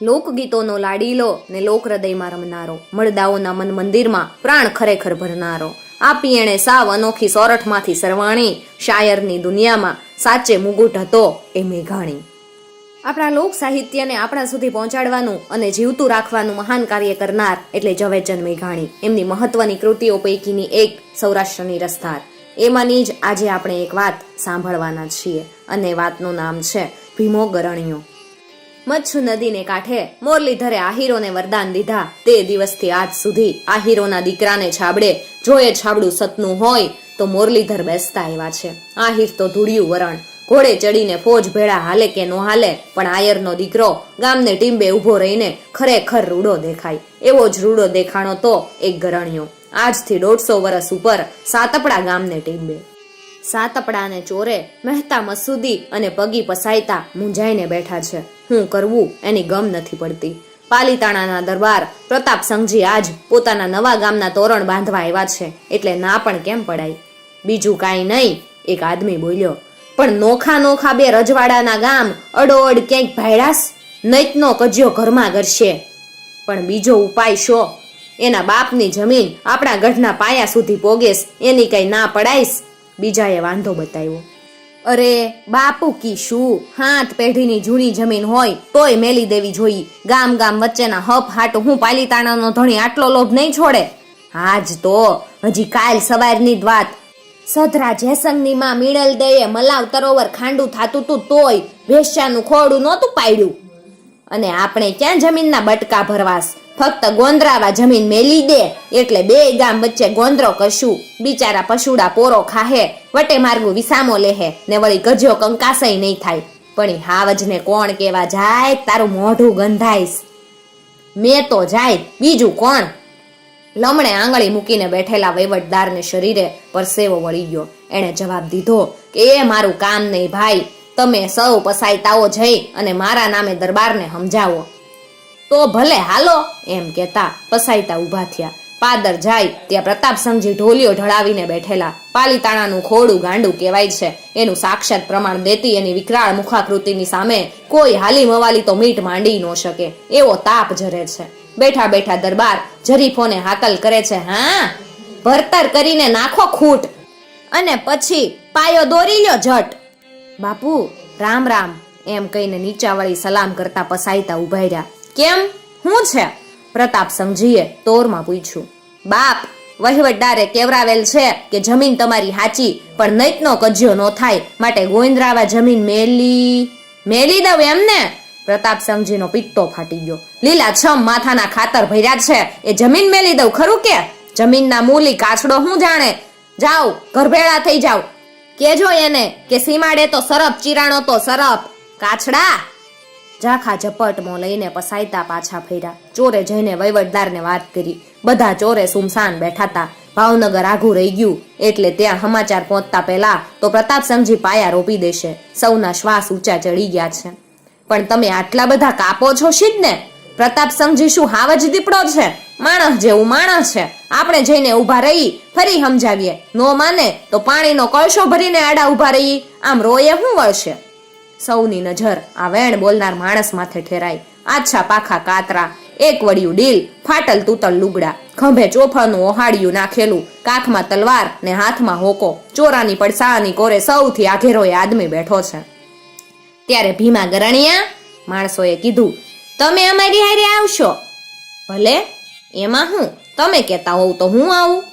લોકગીતોનો લાડીલો ને લોક હૃદયમાં રમનારો મળદાઓના મન મંદિરમાં પ્રાણ ખરેખર ભરનારો. આપી એણે સાવ અનોખી સોરઠમાંથી સરવાણી, શાયરની દુનિયામાં સાચે મુગુટ હતો એ મેઘાણી. આપણા લોક સાહિત્યને આપણા સુધી પહોંચાડવાનું અને જીવતું રાખવાનું મહાન કાર્ય કરનાર એટલે ઝવેરચંદ મેઘાણી. એમની મહત્વની કૃતિઓ પૈકીની એક સૌરાષ્ટ્રની રસ્તાર એમાંની જ આજે આપણે એક વાત સાંભળવાના છીએ અને વાતનું નામ છે ભીમો ગરણિયો. મચ્છુ નદીને કાંઠે મોરલીધરે આહીરોને વરદાન દીધા. તે દિવસથી આજ સુધી આહીરોના દીકરાને છાબડે જોયે છાબડું સતનું હોય તો મોરલીધર બેસતા આવ્યા છે. આહીર તો ધૂળિયું વરણ. ઘોડે ચડીને ફોજ ભેળા હાલે કે નો હાલે, પણ આયરનો દીકરો ગામને ટીંબે ઊભો રહીને ખરેખર રૂડો દેખાય. એવો જ રૂડો દેખાણો તો એક ગરણિયો. આજથી દોઢસો વર્ષ ઉપર સાતપડા ગામને ટીંબે. સાતપડાને ચોરે મહેતા મસૂદી અને પગી પસાયતા મૂંઝાઈને બેઠા છે. હું કરવું એની ગમ નથી પડતી. પાલીતાણાના દરબાર પ્રતાપ સંઘજી આજ પોતાના નવા ગામના તોરણ બાંધવા આવ્યા છે. એટલે ના પણ કેમ પડાય? બીજું કાંઈ નહીં, એક આદમી બોલ્યો. પણ નોખા નોખા બે રજવાડાના ગામ અડોઅડ ક્યાંક ભાયડાસ નૈતનો કજ્યો ઘરમાં કરશે પણ બીજો ઉપાય શો? એના બાપની જમીન આપણા ગઢના પાયા સુધી પોગેશ. એની કઈ ના પડાઈશ? બીજાએ વાંધો બતાવ્યો. અરે, બાપુ કી શું હાથ પેઢીની જૂની જમીન હોય, તોય મેલી દેવી જોઈ ગામ ગામ વચ્ચેના હપ હાટ હું પાલીતાણાનો ધણી આટલો લોભ નહીં છોડે. હાજ તો. હજી કાલ સવારની જ વાત. સધરા જેસંગની માં મીણલ દેએ મલાવ તરોવર ખાંડું થાતું તું તોય વેશ્યાનું ખોડું નહોતું પાડ્યું. અને આપણે ક્યાં જમીનના બટકા ભરવાસ? ફક્ત ગોંદરાવા જમીન મેલી દે, એટલે બે ગામ વચ્ચે ગોંદરો કશું. બિચારા પશુડા પોરો ખાહે, વટે માર્ગું વિસામો લેહે, ને વળી ગજ્યો કંકાસય નહીં થાય. પણ હાવજને કોણ કેવા જાય, તારું મોઢું ગંધાઈશ. મેં તો જાય, બીજું કોણ? લમણે આંગળી મૂકીને બેઠેલા વહીવટદારને શરીરે પરસેવો વળી ગયો. એણે જવાબ દીધો કે, એ મારું કામ નહીં ભાઈ તમે સૌ પસાયતાઓ જઈ અને મારા નામે દરબારને સમજાવો. તો ભલે હાલો, એમ કહેતા પસાયતા ઊભા થયા. પાદર જાય, ત્યાં પ્રતાપસિંહજી ઢોલિયો ઢળાવીને બેઠેલા. પાલીતાણાનું ખોડું ગાંડું કહેવાય છે. એનું સાક્ષાત પ્રમાણ દેતી એની વિકરાળ મુખાકૃતિની સામે કોઈ હાલી મવાલી તો મીટ માંડી ન શકે. એવો તાપ જરે છે. બેઠા બેઠા દરબાર જરીફોને હાકલ કરે છે, હા, ભરતર કરીને નાખો ખૂટ. અને પછી પાયો દોરી લ્યો જટ બાપુ, રામ રામ. એમ કહીને નીચાવાળી સલામ કરતા પસાયતા ઊભા રહ્યા. કેમ? હું છે? પ્રતાપ સમજીએ તોરમાં પૂછ્યું. બાપ, વહીવટદારે કેવરાવેલ છે કે જમીન તમારી હાચી, પણ નૈતનો કજ્યો ન થાય માટે ગોવિંદરાવા જમીન મેલી? મેલી દઉં એમને પ્રતાપ સંઘજીનો પિત્તો ફાટી ગયો. લીલા છમ માથાના ખાતર ભર્યા છે. એ જમીન મેલી દઉં ખરું કે? જમીનના મૂલી કાચડો હું જાણે? જાઓ ઘરભેળા થઈ જાઓ કેજો એને કે સીમાડે તો સરપ, ચીરાણો તો સરપ. કાછડા! ઝાખા ઝપટમાં લઈને પસાયતા પાછા ફેર્યા. ચોરે જઈને વહીવટદારને વાત કરી. બધા ચોરે સુમસાન બેઠાતા. ભાવનગર આઘું રહી ગયું. એટલે ત્યાં સમાચાર પહોંચતા પહેલા તો પ્રતાપ સમજી પાયા રોપી દેશે. સૌના શ્વાસ ઊંચા ચડી ગયા છે. પણ તમે આટલા બધા કાપો છો શીજ ને પ્રતાપ સમજી શું હાવ જ દીપડો છે? માણસ જેવું માણસ છે. આપણે જઈને ઊભા રહી, ફરી સમજાવીએ. નો માને તો પાણીનો કળશો ભરીને આડા ઊભા રહી. આમ રોયે શું વળશે? સૌની નજર આ વેણ બોલનાર માણસ માથે ઠેરાઈ. આછા પાખા કાતરા, એક વડિયું ડીલ, ફાટલ તૂતલ લુગડા. ખંભે ચોફાનું ઓહાડિયું નાખેલું. કાખમાં તલવાર ને હાથમાં હોકો. ચોરાની પડસાની કોરે સૌથી આઘેરો એ આદમી બેઠો છે. ત્યારે ભીમા ગરણિયા, માણસોએ કીધું તમે અમારી હારે આવશો. ભલે, એમાં હું, તમે કહેતા હોવ તો હું આવું.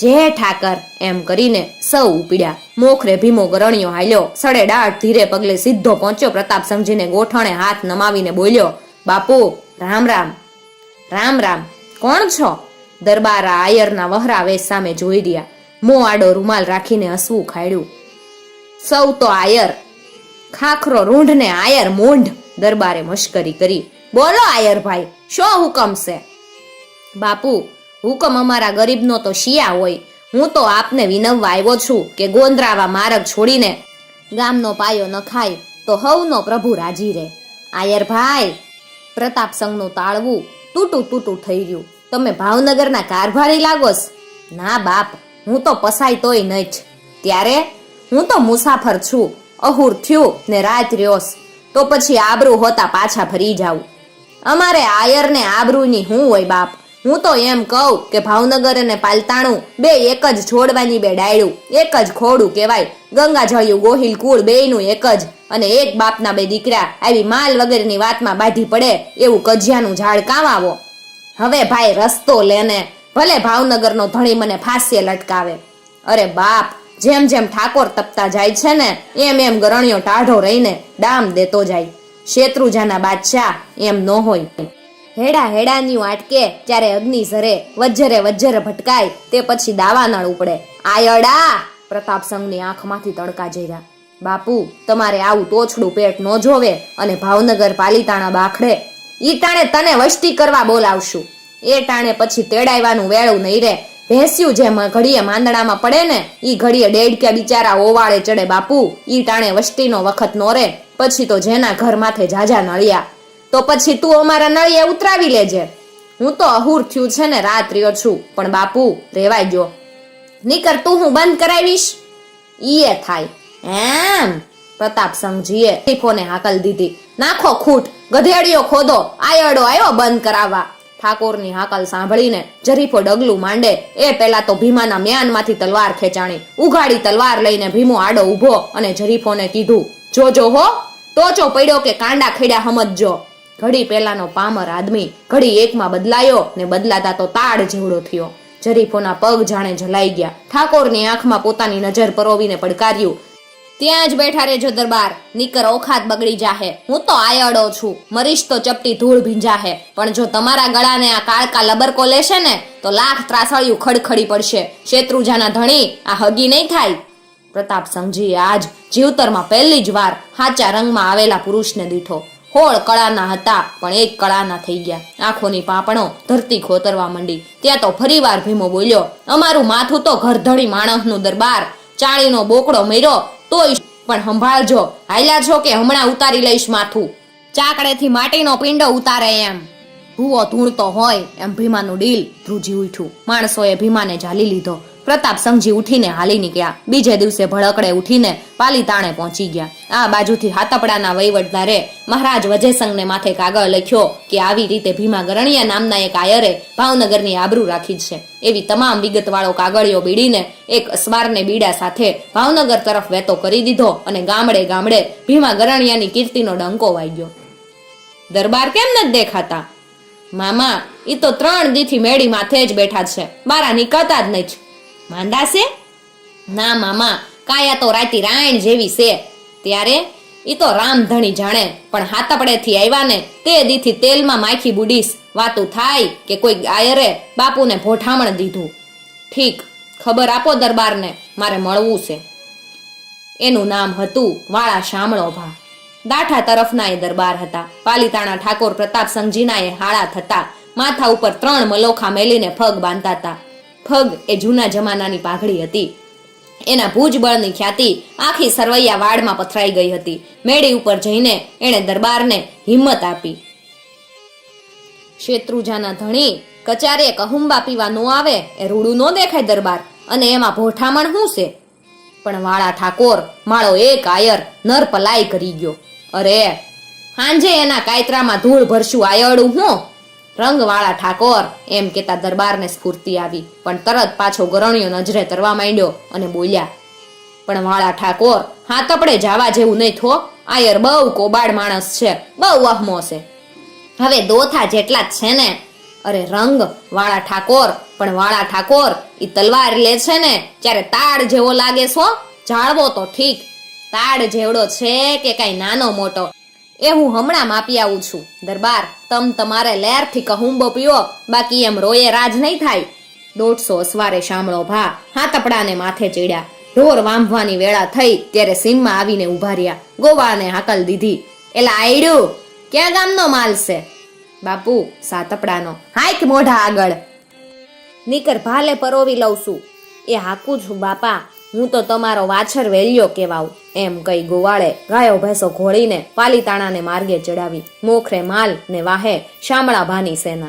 જે ઠાકર એમ કરીને સૌ ઉપડ્યા. મોખરે ભીમો ગરણ્યો હાલ્યો. સડે દાટ ધીરે પગલે સીધો પહોંચ્યો. પ્રતાપ સમજીને ગોઠણે હાથ નમાવીને બોલ્યો, બાપુ, રામ રામ. રામ રામ. કોણ છો? દરબારા આયરના વહરા વેશ સામે જોઈ રહ્યા મો આડો રૂમાલ રાખીને હસવું ખાડ્યું સૌ તો આયર. ખાખરો રૂંઢને આયર મૂંઢ. દરબારે મશ્કરી કરી, બોલો આયરભાઈ, શો હુકમ છે? બાપુ, હુકમ અમારા ગરીબનો તો શિયા હોય. હું તો આપને વિનવવા આવ્યો છું કે ગોંદરાવા માર્ગ છોડીને ગામનો પાયો ન ખાય તો હવનો પ્રભુ રાજી રહે. આયરભાઈ, પ્રતાપ સંઘનું તાળવું તૂટું તૂટું થઈ રહ્યું તમે ભાવનગરના કારભારી લાગોસ? ના બાપ, હું તો પસાય તોય નહીં જ. ત્યારે હું તો મુસાફર છું, અહુર થયું ને રાત રહ્યોસ. તો પછી આબરૂ હોતા પાછા ફરી જાવું અમારે આયરને આબરૂની હું હોય બાપ? હું તો એમ કહું કે ભાવનગર અને પાલતાણું બે એક જ છોડવાની બે ડાયડું, એક જ ખોડું કહેવાય. ગંગાજળિયું ગોહિલ કુળ બેયનું એક જ. અને એક બાપના બે દીકરા આવી માલ વગરની વાતમાં બાંધી પડે એવું કજિયાનું ઝાડ કામ આવો. હવે ભાઈ રસ્તો લેને, ભલે ભાવનગરનો ધણી મને ફાંસીએ લટકાવે. અરે બાપ જેમ જેમ ઠાકોર તપતા જાય છે ને, એમ એમ ગરણિયો ટાઢો રહીને ડામ દેતો જાય. શેત્રુજાના બાદશાહ એમ ન હોય. હેડા હેડાની આટકે ત્યારે અગ્નિ ઝરે, વજ્જરે વજ્જરે ભટકાય, તે પછી દાવાનળ ઉપડે. આયડા! પ્રતાપ સંઘની આંખમાંથી તડકા જર્યા બાપુ, તમારે આવું તોછડું પેટ ન જોવે અને ભાવનગર પાલીતાણા બાખડે. ઈ ટાણે તને વસ્તી કરવા બોલાવશું. એ ટાણે પછી તેડાયવાનું વેળું નહીં રે ભેંસ્યું જેમ ઘડીએ માંદડામાં પડે ને, ઈ ઘડીએ ડેડક્યા બિચારા ઓવાળે ચડે બાપુ, ઈ ટાણે વસ્તીનો વખત નો રે, પછી તો જેના ઘર માથે જાજા નળિયા. તો પછી તું અમારા નળિયે ઉતરાવી લેજે. હું તો અહુર થયું છે ને રાત્રિયો છું પણ બાપુ રેવાય ગયો. નીકર તું હું બંધ કરાવીશ? ઈએ થાય. એમ, પ્રતાપ સંઘજીએ ટીફોને હાકલ દીધી. નાખો ખૂટ ગધેડીઓ ખોદો, આયડો આવ્યો બંધ કરાવવા. ઠાકોરની હાકલ સાંભળીને જરીફો ડગલું માંડે. એ પહેલા તો ભીમાના મ્યાનમાંથી તલવાર ખેંચાણી. ઉઘાડી તલવાર લઈને ભીમો આડો ઊભો અને જરીફોને કીધું, જોજો હો, ટોચો પડ્યો કે કાંડા ખેડ્યા સમજજો ઘડી પેલાનો પામર આદમી, ઘડી એકમાં બદલાયો ને બદલાતા તો તાડ જેવડો થયો. જરીફોના પગ જાણે જલાઈ ગયા. ઠાકોરની આંખમાં પોતાની નજર પરોવીને પડકાર્યું ત્યાં જ બેઠા રહેજો દરબાર. નીકર ઓખાત બગડી જાહે. હું તો આયડો છું. મરીશ તો ચપટી ધૂળ ભીંજાહે. પણ જો તમારા ગળાને આ કાળકા લબરકો લેશે ને, તો લાખ ત્રાસળિયું ખડખડી પડશે. શેત્રુજાના ધણી, આ હગી નહીં થાય. પ્રતાપ સમજી આજ જીવતરમાં પહેલી જ વાર હાચા રંગમાં આવેલા પુરુષને દીઠો. હોળ કળાના હતા, પણ એક કળાના થઈ ગયા. આંખોની પાપણો ધરતી ખોતરવા માંડી. ત્યાં તો ફરીવાર ભીમો બોલ્યો, અમારું માથું તો ઘરધડી માણસનું દરબાર. ચાળીનો બોકડો મર્યો તોય પણ સંભાળજો. હાલ્યા છો કે હમણાં ઉતારી લઈશ માથું? ચાકડેથી માટીનો પિંડો ઉતારે એમ. ભૂવો ધૂણતો હોય એમ ભીમાનું ડીલ ધ્રુજી ઉઠ્યું. માણસોએ ભીમાને ઝાલી લીધો. પ્રતાપ સમજી ઉઠીને હાલી નીકળ્યા. બીજે દિવસે ભડકડે ઉઠીને પાલીતાણે પહોંચી ગયા. આ બાજુથી હાતપડાના વહીવટદારે મહારાજ વજયસંગને માથે કાગળ લખ્યો કે આવી રીતે ભીમા ગરણિયા નામના એક આયરે ભાવનગરની આબરૂ રાખી છે. એવી તમામ વિગતવાળો કાગળિયો બીડીને એક અસવારને બીડા સાથે ભાવનગર તરફ વેતો કરી દીધો અને ગામડે ગામડે ભીમા ગરણિયાની કીર્તિનો ડંકો વાગ્યો. દરબાર કેમ નથી દેખાતા? મામા એ તો ત્રણ દીથી મેળી માથે જ બેઠા છે. બારા નીકળતા જ નથી માંદા છે ના, મામા, કાયા તો રાતી રાયણ જેવી છે. ત્યારે ઈ તો રામધણી જાણે, પણ હાથપડેથી આવ્યા ને તે દીથી તેલમાં માખી બુડીશ. વાતું થાય કે કોઈ ગાયરે બાપુને ભોઠામણ દીધું. ઠીક, ખબર આપો દરબારને, મારે મળવું છે. એનું નામ હતું વાળા શામળોભા દાઠા તરફના એ દરબાર હતા. પાલીતાણા ઠાકોર પ્રતાપ સંઘજીના એ હાળા થતા. માથા ઉપર ત્રણ મલોખા મેલીને ફગ બાંધતા. હતા ફગ એ જૂના જમાનાની પાઘડી હતી. એના ભુજબળની ખ્યાતિ આખી સરવૈયા વાડમાં પથરાઈ ગઈ હતી. મેળી ઉપર જઈને એણે દરબારને હિંમત આપી. શેત્રુજાના ધણી, કચારે કહુંબા પીવા નો આવે, એ રૂડું નો દેખાય દરબાર, અને એમાં ભોઠામણ શું છે? પણ વાળા ઠાકોર માળો એક આયર નર પલાઈ કરી ગયો. અરે, હાંજે એના કાયતરામાં ધૂળ ભરશું આયડું હું? રંગવાળા ઠાકોર એમ કેતા દરબારને સ્ફૂર્તિ આવી. પણ તરત પાછો ગરણિયો નજરે તરવા માંડ્યો અને બોલ્યા, પણ વાળા ઠાકોર, હા તપડે જાવા જેવું નહીં થો. આયર બહુ કોબાડ માણસ છે, બહુ અહમો છે. હવે દોથા જેટલા જ છે ને? અરે રંગ, વાળા ઠાકોર, પણ વાળા ઠાકોર એ તલવાર લે છે ને? ત્યારે તાડ જેવો લાગે છો? જાળવો તો ઠીક. તાડ જેવડો છે કે કઈ નાનો મોટો? એ હું હમણાં માપી આવું છું. દરબાર, તમ તમારે લેરથી કહુંબો પીવો બાકી એમ રોયે રાજ નહીં થાય. દોઢસો અસવારે શામળો ભા, હાથપડાને માથે ચડ્યા. ઢોર વાંભવાની વેળા થઈ, ત્યારે સીમમાં આવીને ઊભા રહ્યા. ગોવાને હાકલ દીધી. એલા આયડું, ક્યાં ગામનો માલ છે? બાપુ, સાતપડાનો. હાઈક મોઢા આગળ. નીકર ભાલે પરોવી લઉં છું. એ હાકું છું, બાપા. હું તો તમારો વાછર વેલ્યો કેવાવ એમ કઈ ગોવાળે ગાયો ભેંસો ઘોળીને પાલીતાણાને માર્ગે ચડાવી મોખરે માલ ને વાહે શામળા ભાની સેના.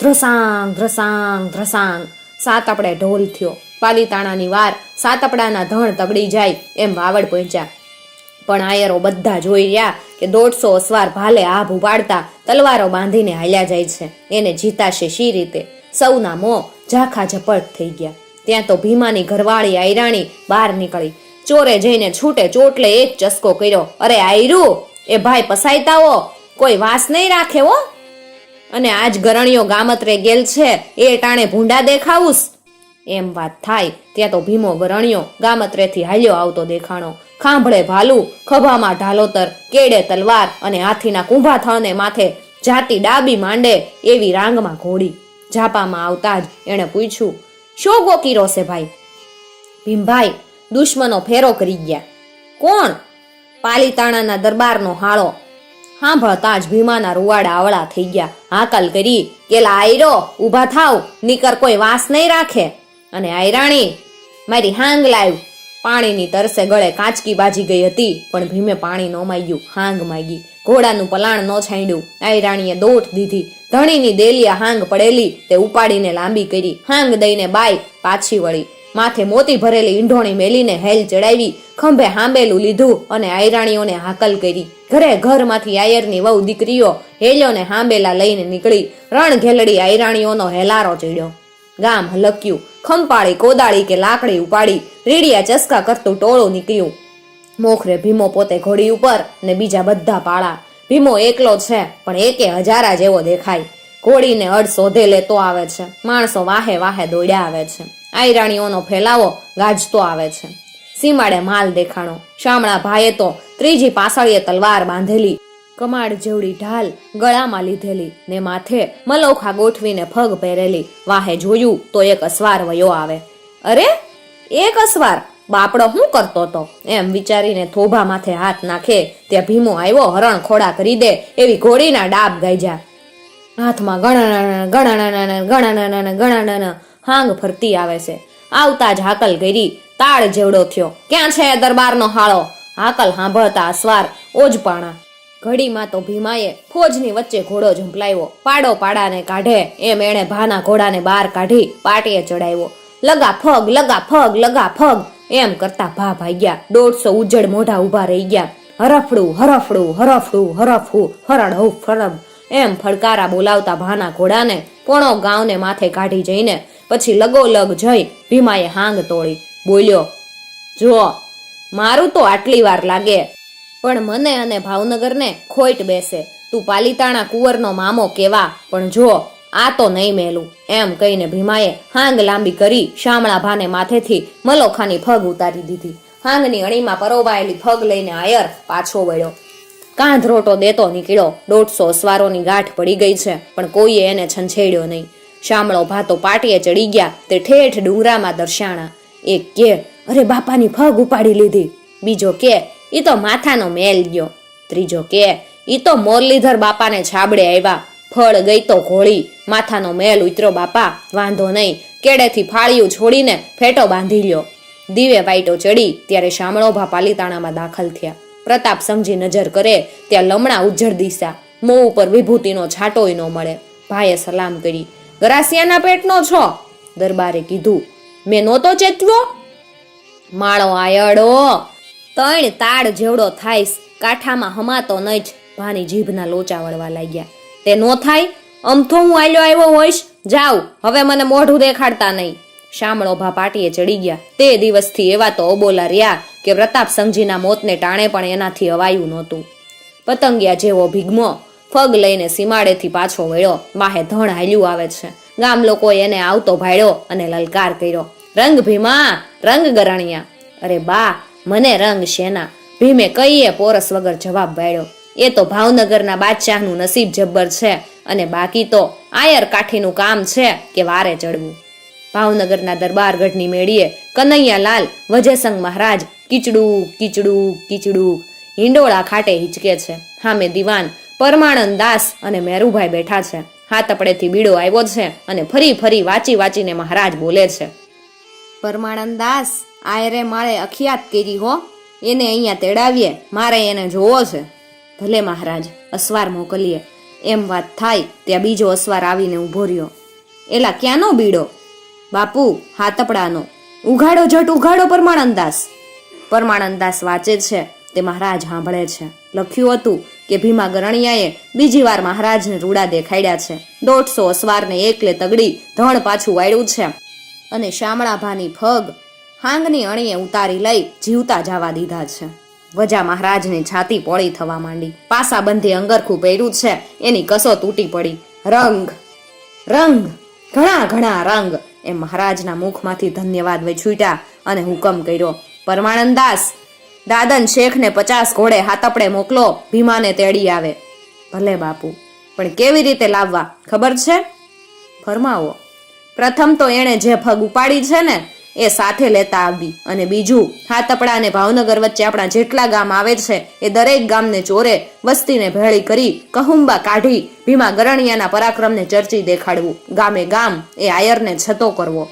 ધ્રસાંગ ધ્રસાંગ ધ્રસાંગ. સાતપડે ઢોલ થયો. પાલીતાણાની વાર સાતપડાના ધણ તગડી જાય એમ વાવડ પહોંચ્યા. પણ આયરો બધા જોઈ રહ્યા કે દોઢસો અસવાર ભાલે આભ ઉપાડતા તલવારો બાંધીને હાલ્યા જાય છે. એને જીતાશે શી રીતે? સૌના મોં ઝાખા ઝપટ થઈ ગયા. ત્યાં તો ભીમાની ઘરવાળી આયરાણી બહાર નીકળી. ચોરે જઈને છૂટે ચોટલે એક ચસકો કર્યો. અરે આયરું, એ ભાઈ પસાયતાઓ કોઈ વાસ નહીં રાખે હો. અને આજ ગરણીઓ ગામત્રે ગેલ છે, એ ટાણે ભૂંડા દેખાવુંસ. એમ વાત થાય, ત્યાં તો ભીમો ગરણીઓ ગામત્રેથી હાલ્યો આવતો દેખાણો. ખાંભળે ભાલુ, ખભામાં ઢાલોતર, કેડે તલવાર અને હાથીના કુંભા થળને માથે જાતી ડાબી માંડે એવી રાંગમાં ઘોડી. ઝાપામાં આવતા જ એણે પૂછ્યું શો ગોકી છે ભાઈ? ભીમભાઈ, દુશ્મનો ફેરો કરી ગયા. કોણ? પાલીતાણાના દરબારનો હાળો. હાંભળતા જ ભીમાના રૂવાડા આવળા થઈ ગયા. હાકલ કરી, કેલા આયરો, ઊભા થાવ, નીકર કોઈ વાસ નહીં રાખે. અને આયરાણી, મારી હાંગ લાવ. પાણીની તરસે ગળે કાચકી બાજી ગઈ હતી, પણ ભીમે પાણી ન માગ્યું, હાંગ માગી. ઘોડાનું પલાણ ન છાંડ્યું આયરાણીએ દોટ દીધી. ધણીની દેલિયા હાંગ પડેલી, તે ઉપાડીને લાંબી કરી. હાંગ દઈને બાઈ પાછી વળી. માથે મોતી ભરેલી ઈંઢોણી મેલીને હેલ ચડાવી, ખંભે હાંબેલું લીધું અને આયરાણીઓને હાકલ કરી. ઘરે ઘરમાંથી આયરની વહુ દીકરીઓ હેલ્યોને હાંબેલા લઈને નીકળી. રણ ઘેલડી આયરાણીઓનો હેલારો ચડ્યો. ગામ હલક્યું. ખંપાળી, કોદાળી કે લાકડી ઉપાડી રીડિયા ચસકા કરતું ટોળું નીકળ્યું. મોખરે ભીમો પોતે ઘોડી ઉપર ને બીજા બધા પાળા. ભીમો એકલો છે, પણ એકે હજારા જેવો દેખાય. ઘોડીને અડ શોધે લેતો આવે છે, માણસો વાહે વાહે દોડ્યા આવે છે. આયરાણીઓનો ફેલાવો ગાજતો આવે છે. સીમાડે માલ દેખાણો, શામળા ભાઈએ તો ત્રીજી પાસળીએ તલવાર બાંધેલી કમાડ જેવડી ઢાલ ગળામાં લીધેલી ને માથે મલોખા ગોઠવીને ફગ પહેરેલી. વાહે જોયું તો એક અસવાર વયો આવે. અરે, એક અસવાર? બાપડો શું કરતો તો? એમ વિચારીને થોભા માથે હાથ નાખે. ત્યાં ભીમો આવ્યો, હરણ ખોડા કરી દે એવી ઘોડીના ડાબ ગાઈજા. હાથમાં ગણાના ગણાના ગણાના ગણાના હાંગ ફરતી આવે છે. આવતા જ હાકલ કરી તાળ જેવડો થયો. ક્યાં છે દરબારનો હાળો? હાકલ સાંભળતા અસવાર ઓજપાણા. ઘડીમાં તો ભીમાએ ફોજની વચ્ચે ઘોડો ઝંપલાવ્યો. પાડો પાડાને કાઢે, એમ એણે ભાના ઘોડાને બહાર કાઢી પાટીએ ચડાવ્યો. લગા ફગ લગા ફગ લગા ફગ, એમ કરતા ભા ભાગ્યા. દોઢસો ઉજ્જડ મોઢા ઊભા રહી ગયા. હરફડું હરફડું હરફડું હરફું ફરડ હઉ ફરબ એમ ફડકારા બોલાવતા ભાના ઘોડાને પોણો ગાંવને માથે કાઢી જઈને પછી લગોલગ જઈ ભીમાએ હાંગ તોડી. બોલ્યો જો મારું તો આટલી વાર લાગે. પણ મને અને ભાવનગરને ખોટ બેસે. તું પાલીતાણા કુંવરનો મામો કેવા, પણ જો, આ તો નહીં મેલું. એમ કહીને ભીમાએ હાંગ લાંબી કરી શામળા ભાને માથેથી મલોખાની ફગ ઉતારી દીધી. હાંગની અણીમાં પરોવાયેલી ફગ લઈને આયર પાછો વળ્યો. કાંધરોટો દેતો નીકળ્યો. દોઢસો સ્વારોની ગાંઠ પડી ગઈ છે, પણ કોઈએ એને છંછેડ્યો નહીં. શામળો ભાતો પાટીએ ચડી ગયા, તે ઠેઠ ડુંગરામાં દર્શાણા. એક કે, અરે બાપાની ફગ ઉપાડી લીધી. બીજો કે ઈ તો માથાનો મેલ ગયો. ત્રીજો કે એ તો મોરલીધર બાપાને છાબડે આવ્યા ફળ ગઈ તો ઘોળી. માથાનો મેલ ઉતરો બાપા, વાંધો નહીં. કેડેથી ફાળિયું છોડીને ફેટો બાંધી લ્યો. દીવે વાઈટો ચડી, ત્યારે શામળોભા પાલીતાણામાં દાખલ થયા. પ્રતાપ સમજી નજર કરે, ત્યાં લમણા ઉજ્જડ દિશા. મોં ઉપર વિભૂતિનો છાંટોય ન મળે. ભાઈએ સલામ કરી, ગરાસિયાના પેટનો છો? દરબારે કીધું, મેં નહોતો ચેતવ્યો? માળો આયડો. તણ તાળ જેવડો થાઈશ કાંઠામાં હમાતો નહીં જ, ભાની જીભના લોચા વળવા લાગ્યા. તે નો થાય? અમથો હું આલ્યો આવ્યો હોઈશ, જાઉં, હવે મને મોઢું દેખાડતા નહીં શામળો ભા પાટીએ ચડી ગયા. તે દિવસથી એવા તો અબોલા રહ્યા કે પ્રતાપ સંઘજીના મોતને ટાણે પણ એનાથી અવાયું નહોતું. પતંગિયા જેવો ભીગમો ફગ લઈને સીમાડેથી પાછો વળ્યો. માહે ધણ હાલ્યું આવે છે. ગામ લોકોએ એને આવતો ભાડ્યો અને લલકાર કર્યો. રંગ ભીમા, રંગ ગરણિયા. અરે બા મને રંગ શેના? ભીમે કઈએ પોરસ વગર જવાબ વાળ્યો. એ તો ભાવનગરના બાદશાહનું નસીબ જબ્બર છે અને બાકી તો આયર કાઠીનું કામ છે કે વારે ચડવું. ભાવનગરના દરબારગઢની મેળીએ કનૈયાલાલ વજેસંગ મહારાજ કીચડું કીચડું કીચડું. હિંડોળા ખાટે હિચકે છે. હામે દિવાન પરમાણંદ દાસ અને મેરુભાઈ બેઠા છે. હાથપડેથી બીડો આવ્યો છે અને ફરી ફરી વાંચી વાંચીને મહારાજ બોલે છે. પરમાણંદ દાસ આયરે મારે અખિયાત કરી હો. એને અહીંયા તેડાવીએ. મારે એને જોવો છે. ભલે મહારાજ, અસવાર મોકલીએ. એમ વાત થાય, ત્યાં બીજો અસવાર આવીને ઊભો રહ્યો. એલા, ક્યાંનો બીડો? બાપુ, હાથપડાનો. ઉઘાડો જટ, ઉઘાડો પરમાણંદાસ પરમાણંદાસ વાંચે છે. તે મહારાજ સાંભળે છે. લખ્યું હતું કે ભીમા ગરણિયાએ બીજી વાર મહારાજને રૂડા દેખાડ્યા છે. દોઢસો અસવારને એકલે તગડી ધણ પાછું વાળ્યું છે. અને શામળાભાની ફગ હાંગની અણીએ ઉતારી લઈ જીવતા જવા દીધા છે. વજા મહારાજની છાતી પોળી થવા માંડી. પાસા બંધી અંગરખું પહેર્યું છે. એની કસો તૂટી પડી. રંગ રંગ, ઘણા ઘણા રંગ. એ મહારાજના મુખમાંથી ધન્યવાદ વછૂટ્યા અને હુકમ કર્યો. પરમાનંદાસ દાદન શેખને પચાસ ઘોડે હાથપડે મોકલો, ભીમાને તેડી આવે. ભલે બાપુ, પણ કેવી રીતે લાવવા? ખબર છે? ફરમાવો. પ્રથમ તો એણે જે ફગ ઉપાડી છે ને એ સાથે લેતા આવી. અને બીજું હાથપડા અને ભાવનગર વચ્ચે આપણા જેટલા ગામ આવે છે, એ દરેક ગામને ચોરે, વસ્તીને ભેળી કરી, કહુંબા કાઢી ભીમા ગરણિયાના પરાક્રમને ચર્ચી દેખાડવું. ગામે ગામ એ આયરને છતો કરવો.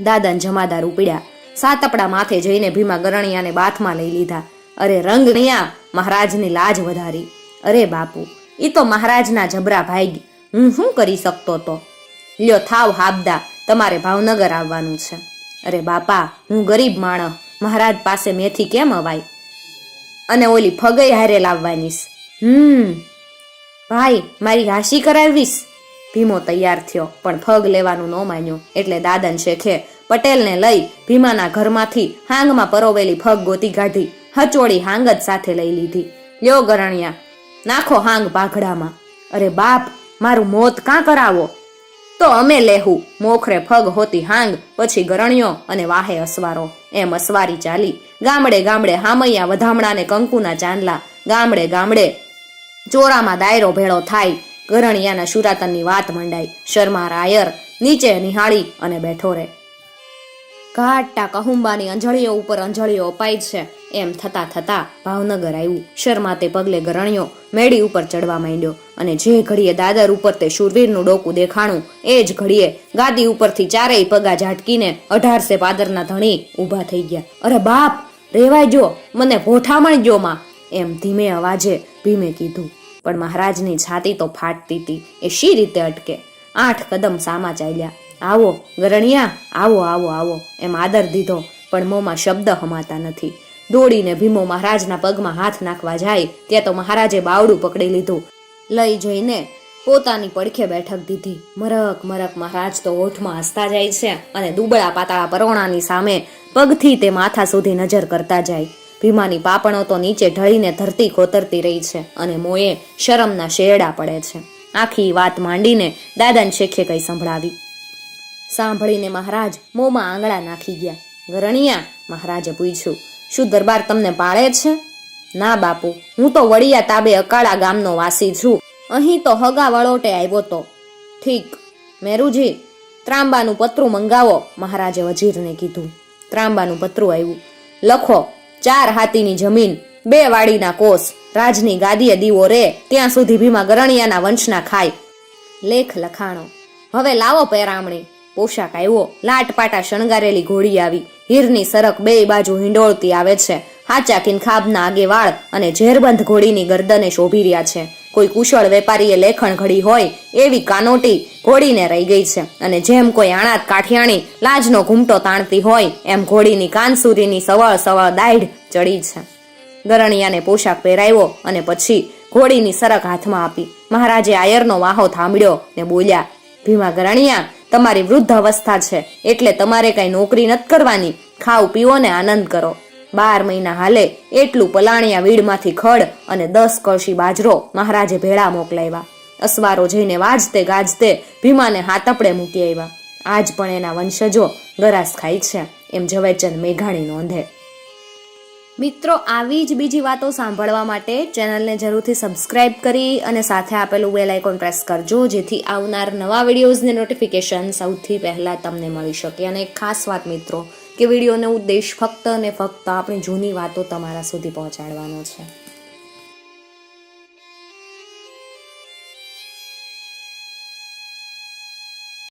દાદાને જમાદાર ઉપડ્યા. સાતપડા માથે જઈને ભીમા ગરણિયાને બાથમાં લઈ લીધા. અરે રંગણિયા મહારાજની લાજ વધારી. અરે બાપુ એ તો મહારાજના જબરા ભાઈ હું શું કરી શકતો તો? લ્યો થાવ હાબદા, તમારે ભાવનગર આવવાનું છે. અરે બાપા, હું ગરીબ માણસ. મહારાજ પાસે મેથી કેમ અવાય? અને ઓલી ફગઈ હારે લાવવાનીશ હમ. ભાઈ, મારી હાશી કરાવીશ. ભીમો તૈયાર થયો, પણ ફગ લેવાનું ન માન્યું. એટલે દાદન શેખે પટેલને લઈ ભીમાના ઘરમાંથી હાંગમાં પરોવેલી ફગ ગોતી કાઢી હચોળી હાંગ જ સાથે લઈ લીધી. લ્યો ગરણિયા, નાખો હાંગ પાઘડામાં અરે બાપ, મારું મોત કાં કરાવો? તો અમે લેહું, મોખરે ફગ હોતી હાંગ, પછી ગરણ્યો અને વાહે અસવારો. એમ અસવારી ચાલી. ગામડે ગામડે હામૈયા વધામણાને કંકુના ચાંદલા. ગામડે ગામડે ચોરામાં દાયરો ભેળો થાય. ગરણિયાના શુરાતનની વાત મંડાઈ. શર્મા રાયર નીચે નિહાળી અને બેઠો રે ઘાટા કહુંબાની અંજળીઓ ઉપર અંજળીઓ અપાય છે. એમ થતા થતા ભાવનગર આવ્યું શર્માતે પગલે ગરણ્યો મેડી ઉપર ચડવા માંડ્યો અને જે ઘડીએ દાદર ઉપર તે શૂરવીરનું ડોકું દેખાણું, એ જ ઘડીએ ગાદી ઉપરથી ચારેય પગા ઝાટકીને અઢારસે પાદરના ધણી ઊભા થઈ ગયા. અરે બાપ, રેવાય જો, મને ભોઠામણ જો માં, એમ ધીમે અવાજે ભીમે કીધું. પણ મહારાજની છાતી તો ફાટતી હતી એ શી રીતે અટકે? આઠ કદમ સામા ચાલ્યા. આવો, ગરણિયા, આવો આવો આવો, એમ આદર દીધો, પણ મોંમાં શબ્દ હમાતા નથી. દોડીને ભીમો મહારાજના પગમાં હાથ નાખવા જાય, ત્યાં તો મહારાજે બાવડું પકડી લીધું. લઈ જઈને પોતાની પડખે બેઠક દીધી. મરક મરક, મહારાજ તો ઓઠમાં હસતા જાય છે અને દુબળા પાતાળા પરોણાની સામે પગથી તે માથા સુધી નજર કરતા જાય. ભીમાની પાપણો તો નીચે ઢળીને ધરતી કોતરતી રહી છે અને મોએ શરમના શેરડા પડે છે. આખી વાત માંડીને દાદાને શેખે કઈ સંભળાવી. સાંભળીને મહારાજ મોંમાં આંગળા નાખી ગયા. ગરણિયા, મહારાજે પૂછ્યું, શું દરબાર તમને પાળે છે? ના બાપુ, હું તો વડિયા તાબે અકાળા ગામનો વાસી છું. અહીં તો હગા વળોટે આવ્યો તો. ઠીક, મેરુજી, ત્રાંબાનું પતરું મંગાવો, મહારાજે વજીરને કીધું. ત્રાંબાનું પતરું આવ્યું. લખો, ચાર હાથીની જમીન, બે વાડીના કોષ, રાજની ગાદીએ દીવો રે, ત્યાં સુધી ભીમા ગરણિયાના વંશના ખાય. લેખ લખાણો. હવે લાવો પેરામણી. પોશાક આવ્યો, લાટપાટા શણગારેલી ઘોડી આવી. હીરની સરક બે બાજુ હિંડોળતી આવે છે. હાચા આગે આગેવાળ અને ઝેરબંધ ઘોડીની ગરદને શોભી રહ્યા છે. કોઈ કુશળ વેપારીએ લેખણ ઘડી હોય, એવી કાનોટી ઘોડીને રહી ગઈ છે. અને જેમ કોઈ આણાત કાઠિયાણી લાજનો ઘૂમટો તાણતી હોય, એમ ઘોડીની કાનસુરીની સવળ સવળ દાઢ ચડી છે. ગરણિયાને પોશાક પહેરાવ્યો અને પછી ઘોડીની સરક હાથમાં આપી. મહારાજે આયરનો વાહો થાંભળ્યો ને બોલ્યા, ભીમા ગરણિયા તમારી વૃદ્ધ અવસ્થા છે, એટલે તમારે કઈ નોકરી નથી કરવાની. ખાવ પીવો ને આનંદ કરો. બાર મહિના હાલે, એટલું પલાણિયા વીડમાંથી ખડ અને દસ કળશી બાજરો મહારાજે ભેળા મોકલાવ્યા. અસવારો જઈને વાજતે ગાજતે ભીમાને હાથપડે મૂકી આવ્યા. આજ પણ એના વંશજો ગરાસ ખાય છે, એમ ઝવેરચંદ મેઘાણી નોંધે. મિત્રો, આવી જ બીજી વાતો સાંભળવા માટે ચેનલને જરૂરથી સબસ્ક્રાઇબ કરી અને સાથે આપેલું બેલ આઇકોન પ્રેસ કરજો, જેથી આવનાર નવા વિડીયોઝની નોટિફિકેશન સૌથી પહેલાં તમને મળી શકે. અને એક ખાસ વાત મિત્રો, કે વિડીયોનો ઉદ્દેશ ફક્ત અને ફક્ત આપણી જૂની વાતો તમારા સુધી પહોંચાડવાનો છે.